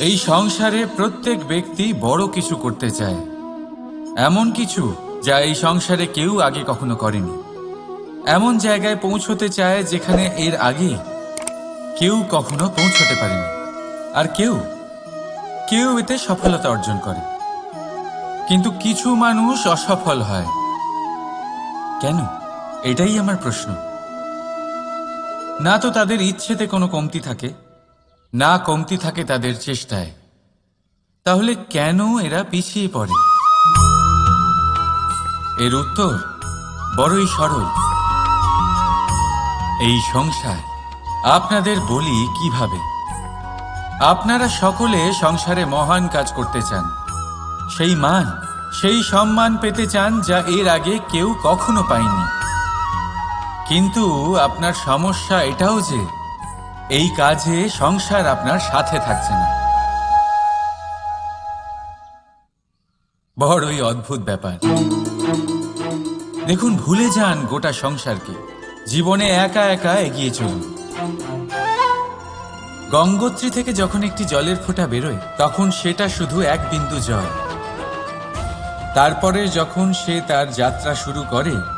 এই সংসারে প্রত্যেক ব্যক্তি বড় কিছু করতে চায়। এমন কিছু যা এই সংসারে কেউ আগে কখনো করেনি। এমন জায়গায় পৌঁছতে চায় যেখানে এর আগে কেউ কখনো পৌঁছতে পারেনি। আর কেউ কেউ এতে সফলতা অর্জন করে। কিন্তু কিছু মানুষ অসফল হয়। কেন? এটাই আমার প্রশ্ন। না তো তাদের ইচ্ছেতে কোনো কমতি থাকে। না কমতি থাকে তাদের চেষ্টায়। তাহলে কেন এরা পিছিয়ে পড়ে? এর উত্তর বড়ই সরল। এই সংসার, আপনাদের বলি কীভাবে? আপনারা সকলে সংসারে মহান কাজ করতে চান। সেই মান, সেই সম্মান পেতে চান যা এর আগে কেউ কখনো পায়নি। কিন্তু আপনার সমস্যা এটাও যে এই কাজে সংসার আপনার সাথে থাকছে না। বড়ই অদ্ভুত ব্যাপার। দেখুন, ভুলে যান গোটা সংসারকে। জীবনে একা একা এগিয়ে চলুন। গঙ্গোত্রী থেকে যখন একটি জলের ফোঁটা বেরোয়, তখন সেটা শুধু এক বিন্দু জল। তারপরে যখন সে তার যাত্রা শুরু করে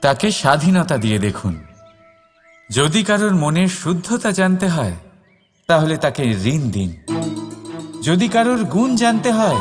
তাকে স্বাধীনতা দিয়ে দেখুন। যদি কারোর মনের শুদ্ধতা জানতে হয়, তাহলে তাকে ঋণ দিন। যদি কারোর গুণ জানতে হয়,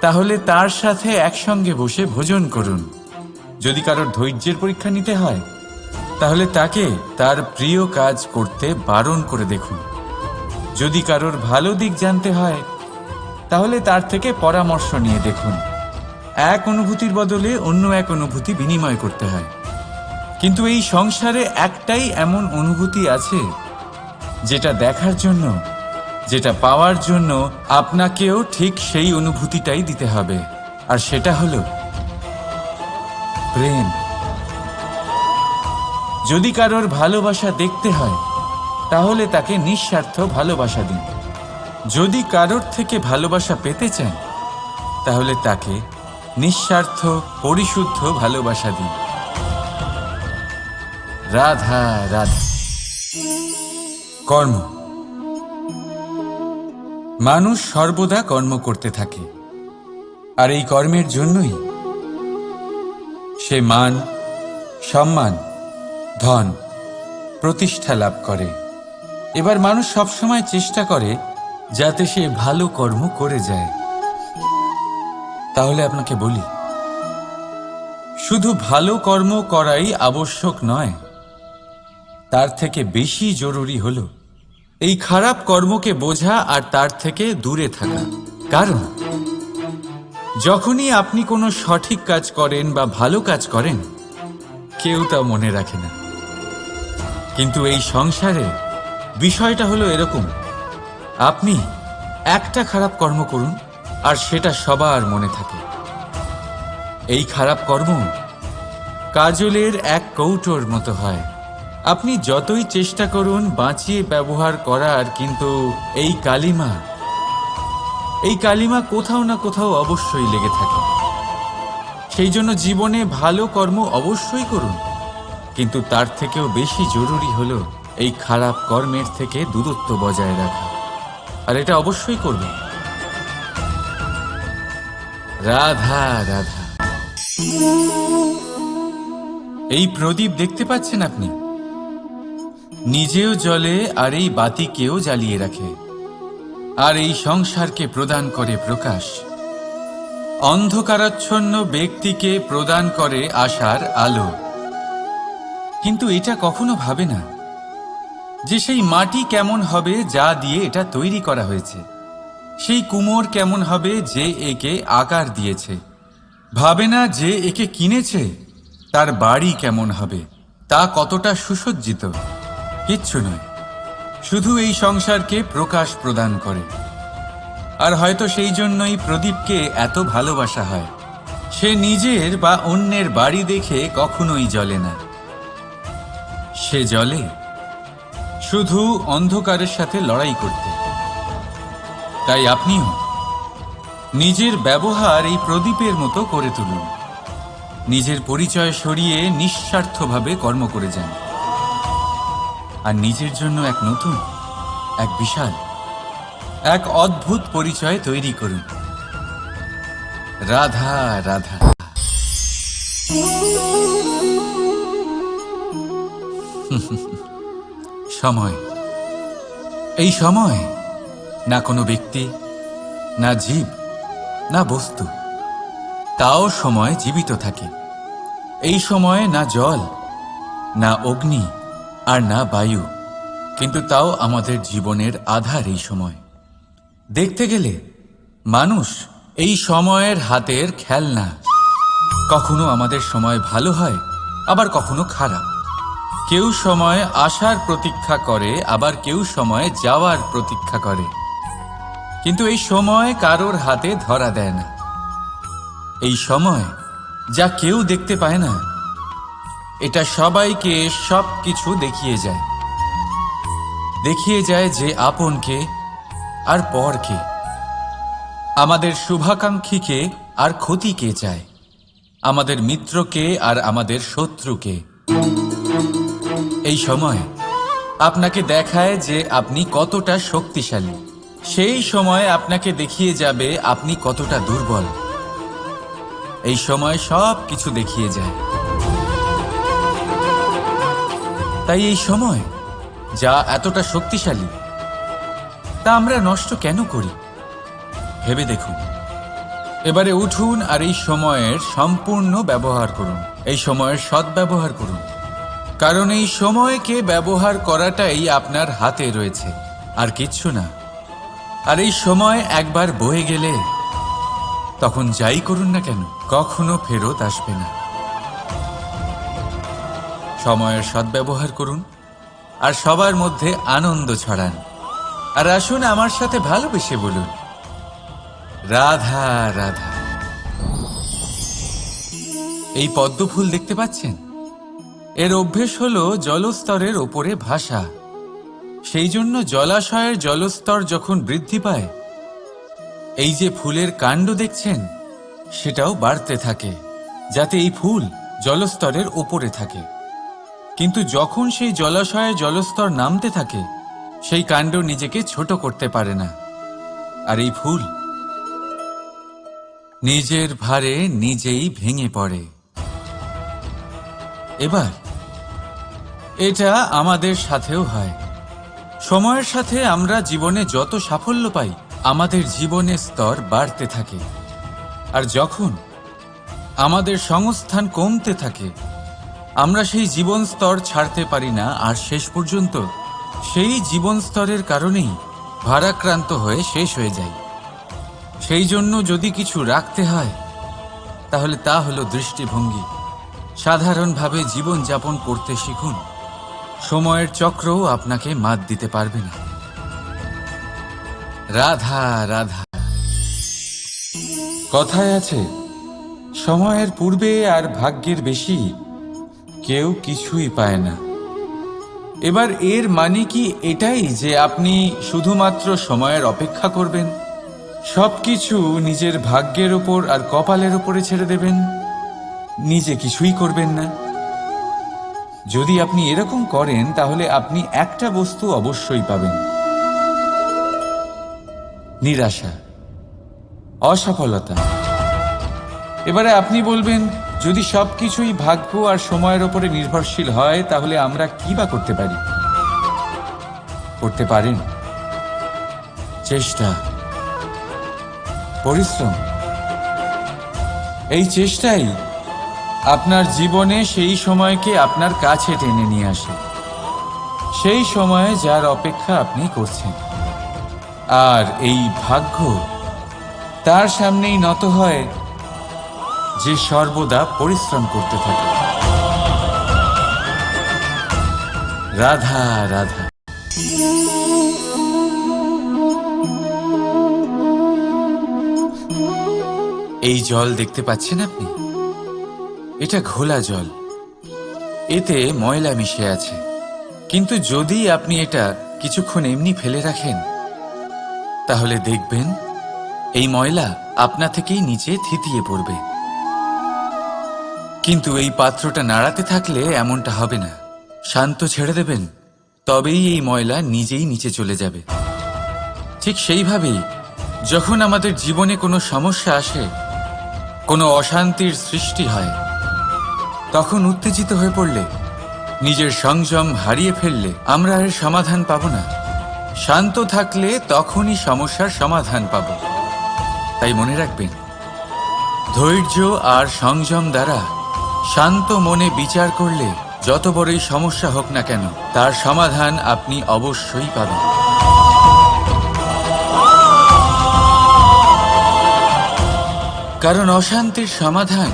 তাহলে তার সাথে একসঙ্গে বসে ভোজন করুন। যদি কারোর ধৈর্যের পরীক্ষা নিতে হয়, তাহলে তাকে তার প্রিয় কাজ করতে বারণ করে দেখুন। যদি কারোর ভালো দিক জানতে হয়, তাহলে তার থেকে পরামর্শ নিয়ে দেখুন। এক অনুভূতির বদলে অন্য এক অনুভূতি বিনিময় করতে হয়। কিন্তু এই সংসারে একটাই এমন অনুভূতি আছে, যেটা দেখার জন্য, যেটা পাওয়ার জন্য আপনাকেও ঠিক সেই অনুভূতিটাই দিতে হবে। আর সেটা হলো প্রেম। যদি কারোর ভালোবাসা দেখতে হয়, তাহলে তাকে নিঃস্বার্থ ভালোবাসা দিন। যদি কারোর থেকে ভালোবাসা পেতে চান তাহলে তাকে নিঃস্বার্থ, পরিশুদ্ধ ভালোবাসা দিন। রাধা রাধা। কর্ম। মানুষ সর্বদা কর্ম করতে থাকে। আর এই কর্মের জন্যই সে মান, সম্মান, ধন প্রতিষ্ঠা লাভ করে। এবার মানুষ সবসময় চেষ্টা করে যাতে সে ভালো কর্ম করে যায়। তাহলে আপনাকে বলি, শুধু ভালো কর্ম করাই আবশ্যক নয়, তার থেকে বেশি জরুরি হলো এই খারাপ কর্মকে বোঝা আর তার থেকে দূরে থাকা। কারণ, যখনই আপনি কোনো সঠিক কাজ করেন বা ভালো কাজ করেন, কেউ তা মনে রাখে না। কিন্তু এই সংসারে বিষয়টা হলো এরকম, আপনি একটা খারাপ কর্ম করুন আর সেটা সবার মনে থাকে। এই খারাপ কর্ম কাজলের এক কৌটোর মতো হয়। আপনি যতই চেষ্টা করুন বাঁচিয়ে ব্যবহার করার, কিন্তু এই কালিমা এই কালিমা কোথাও না কোথাও অবশ্যই লেগে থাকে। সেই জন্য জীবনে ভালো কর্ম অবশ্যই করুন, কিন্তু তার থেকেও বেশি জরুরি হলো এই খারাপ কর্মের থেকে দূরত্ব বজায় রাখা। আর এটা অবশ্যই করবেন। রাধা রাধা। এই প্রদীপ দেখতে পাচ্ছেন আপনি? নিজেও জলে আর এই বাতিকেও জ্বালিয়ে রাখে। আর এই সংসারকে প্রদান করে প্রকাশ। অন্ধকারাচ্ছন্ন ব্যক্তিকে প্রদান করে আশার আলো। কিন্তু এটা কখনো ভাবে না যে সেই মাটি কেমন হবে যা দিয়ে এটা তৈরি করা হয়েছে। সেই কুমোর কেমন হবে যে একে আকার দিয়েছে? ভাবে না যে একে কিনেছে? তার বাড়ি কেমন হবে? তা কতটা সুসজ্জিত? কিচ্ছু নয়। শুধু এই সংসারকে প্রকাশ প্রদান করে। আর হয়তো সেই জন্যই প্রদীপকে এত ভালোবাসা হয়। সে নিজের বা অন্যের বাড়ি দেখে কখনোই জ্বলে না। সে জলে শুধু অন্ধকারের সাথে লড়াই করতে। তাই আপনিও নিজের ব্যবহার এই প্রদীপের মতো করে তুলুন। নিজের পরিচয় সরিয়ে নিঃস্বার্থভাবে কর্ম করে যান। আর নিজের জন্য এক নতুন, এক বিশাল, এক অদ্ভুত পরিচয় তৈরি করুন। রাধা রাধা। সময়। এই সময় না কোনো ব্যক্তি, না জীব, না বস্তু। তাও সময় জীবিত থাকে। এই সময়ে না জল, না অগ্নি আর না বায়ু, কিন্তু তাও আমাদের জীবনের আধার এই সময়। দেখতে গেলে মানুষ এই সময়ের হাতের খেলনা। কখনো আমাদের সময় ভালো হয়, আবার কখনো খারাপ। কেউ সময় আসার প্রতীক্ষা করে, আবার কেউ সময় যাওয়ার প্রতীক্ষা করে। কিন্তু এই সময় কারোর হাতে ধরা দেয় না। এই সময় যা কেউ দেখতে পায় না, এটা সবাইকে সব কিছু দেখিয়ে যায়। দেখিয়ে যায় যে আপনকে আর পরকে। আমাদের শুভাকাঙ্ক্ষীকে আর ক্ষতিকে চায়। আমাদের মিত্রকে আর আমাদের শত্রুকে। এই সময় আপনাকে দেখায় যে আপনি কতটা শক্তিশালী। সেই সময় আপনাকে দেখিয়ে যাবে আপনি কতটা দুর্বল। এই সময় সব কিছু দেখিয়ে যায়। তাই এই সময়, যা এতটা শক্তিশালী, তা আমরা নষ্ট কেন করি? ভেবে দেখুন। এবারে উঠুন আর এই সময়ের সম্পূর্ণ ব্যবহার করুন। এই সময়ের সদ্ব্যবহার করুন। কারণ এই সময়কে ব্যবহার করাটাই আপনার হাতে রয়েছে। আর কিচ্ছু না। আর এই সময় একবার বয়ে গেলে তখন যাই করুন না কেন, কখনো ফেরত আসবে না। সময়ের সদ্ব্যবহার করুন আর সবার মধ্যে আনন্দ ছড়ান। আর আসুন আমার সাথে ভালোবেসে বলুন, রাধা রাধা। এই পদ্ম ফুল দেখতে পাচ্ছেন? এর অভ্যেস হলো জলস্তরের ওপরে ভাসা। সেই জন্য জলাশয়ের জলস্তর যখন বৃদ্ধি পায়, এই যে ফুলের কাণ্ড দেখছেন, সেটাও বাড়তে থাকে, যাতে এই ফুল জলস্তরের ওপরে থাকে। কিন্তু যখন সেই জলাশয়ে জলস্তর নামতে থাকে, সেই কাণ্ড নিজেকে ছোট করতে পারে না। আর এই ফুল নিজের ভারে নিজেই ভেঙে পড়ে। এবার, এটা আমাদের সাথেও হয়। সময়ের সাথে আমরা জীবনে যত সাফল্য পাই, আমাদের জীবনের স্তর বাড়তে থাকে। আর যখন আমাদের সংস্থান কমতে থাকে, আমরা সেই জীবন স্তর ছাড়তে পারি না, আর শেষ পর্যন্ত সেই জীবন স্তরের কারণেই ভারাক্রান্ত হয়ে শেষ হয়ে যায় সেই জন্য যদি কিছু রাখতে হয়, তাহলে তা হলো দৃষ্টিভঙ্গি। সাধারণভাবে জীবন যাপন করতে শিখুন। সময়ের চক্রও আপনাকে মাত দিতে পারবে না। রাধা রাধা। কথায় আছে, সময়ের পূর্বে আর ভাগ্যের বেশি কেউ কিছুই পায় না। এবার এর মানে কি এটাই যে আপনি শুধুমাত্র সময়ের অপেক্ষা করবেন সব কিছু নিজের ভাগ্যের ওপর আর কপালের ওপরে ছেড়ে দেবেন, নিজে কিছুই করবেন না। যদি আপনি এরকম করেন, তাহলে আপনি একটা বস্তু অবশ্যই পাবেন। নিরাশা, অসফলতা। এবারে আপনি বলবেন, যদি সবকিছুই ভাগ্য আর সময়ের ওপরে নির্ভরশীল হয়, তাহলে আমরা কি বা করতে পারি? করতে পারেন। চেষ্টা, পরিশ্রম। এই চেষ্টাই আপনার জীবনে সেই সময়কে আপনার কাছে টেনে নিয়ে আসে। সেই সময়ে যার অপেক্ষা আপনি করছেন। আর এই ভাগ্য তার সামনেই নত হয় যে সর্বদা পরিশ্রম করতে থাকে। রাধা রাধা। এই জল দেখতে পাচ্ছেন আপনি? এটা ঘোলা জল। এতে ময়লা মিশে আছে। কিন্তু যদি আপনি এটা কিছুক্ষণ এমনি ফেলে রাখেন, তাহলে দেখবেন এই ময়লা আপনা থেকেই নিচে থিতিয়ে পড়বে। কিন্তু এই পাত্রটা নাড়াতে থাকলে এমনটা হবে না। শান্ত ছেড়ে দেবেন, তবেই এই ময়লা নিজেই নিচে চলে যাবে। ঠিক সেইভাবেই যখন আমাদের জীবনে কোনো সমস্যা আসে, কোনো অশান্তির সৃষ্টি হয় তখন উত্তেজিত হয়ে পড়লে, নিজের সংযম হারিয়ে ফেললে আমরা এর সমাধান পাব না। শান্ত থাকলে তখনই সমস্যার সমাধান পাব। তাই মনে রাখবেন, ধৈর্য আর সংযম দ্বারা শান্ত মনে বিচার করলে যত বড়ই সমস্যা হোক না কেন, তার সমাধান আপনি অবশ্যই পাবেন। কারণ অশান্তির সমাধান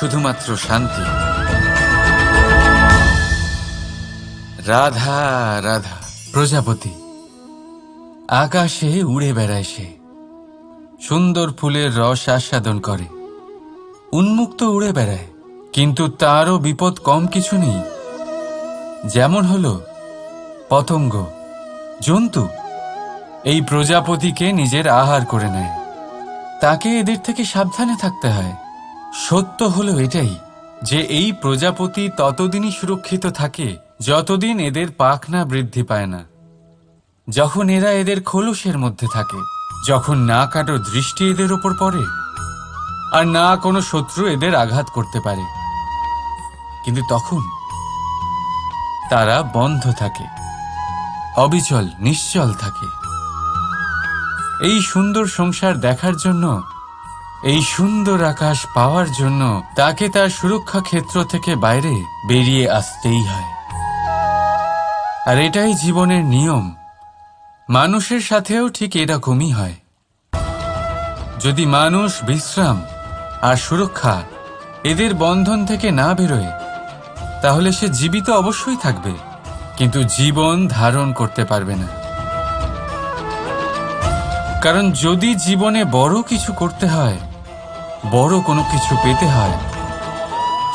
শুধুমাত্র শান্তি। রাধা রাধা। প্রজাপতি, আকাশে উড়ে বেড়ায় সে। সুন্দর ফুলের রস আস্বাদন করে। উন্মুক্ত উড়ে বেড়ায়। কিন্তু তারও বিপদ কম কিছু নেই। যেমন হল পতঙ্গ, জন্তু। এই প্রজাপতিকে নিজের আহার করে নেয়। তাকে এদের থেকে সাবধানে থাকতে হয়। সত্য হলো এটাই যে এই প্রজাপতি ততদিনই সুরক্ষিত থাকে যতদিন এদের পাখনা বৃদ্ধি পায় না। যখন এরা এদের খোলসের মধ্যে থাকে, যখন না কারও দৃষ্টি এদের ওপর পড়ে, আর না কোনো শত্রু এদের আঘাত করতে পারে। কিন্তু তখন তারা বন্ধ থাকে, অবিচল, নিশ্চল থাকে। এই সুন্দর সংসার দেখার জন্য এই সুন্দর আকাশ পাওয়ার জন্য তাকে তার সুরক্ষা ক্ষেত্র থেকে বাইরে বেরিয়ে আসতেই হয়। আর এটাই জীবনের নিয়ম। মানুষের সাথেও ঠিক এরকমই হয়। যদি মানুষ বিশ্রাম আর সুরক্ষা এদের বন্ধন থেকে না বেরোয়, তাহলে সে জীবিত অবশ্যই থাকবে, কিন্তু জীবন ধারণ করতে পারবে না। কারণ যদি জীবনে বড় কিছু করতে হয় বড় কোনো কিছু পেতে হয়।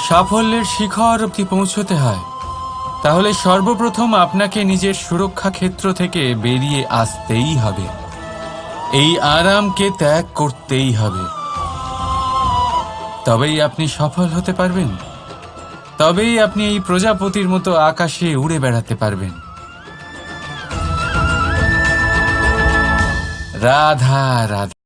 সাফল্যের শিখর অব্দি পৌঁছতে হয়। তাহলে সর্বপ্রথম আপনাকে নিজের সুরক্ষা ক্ষেত্র থেকে বেরিয়ে আসতেই হবে। এই আরামকে ত্যাগ করতেই হবে। তবেই আপনি সফল হতে পারবেন। তবেই আপনি এই প্রজাপতির মতো আকাশে উড়ে বেড়াতে পারবেন। রাধা রাধা।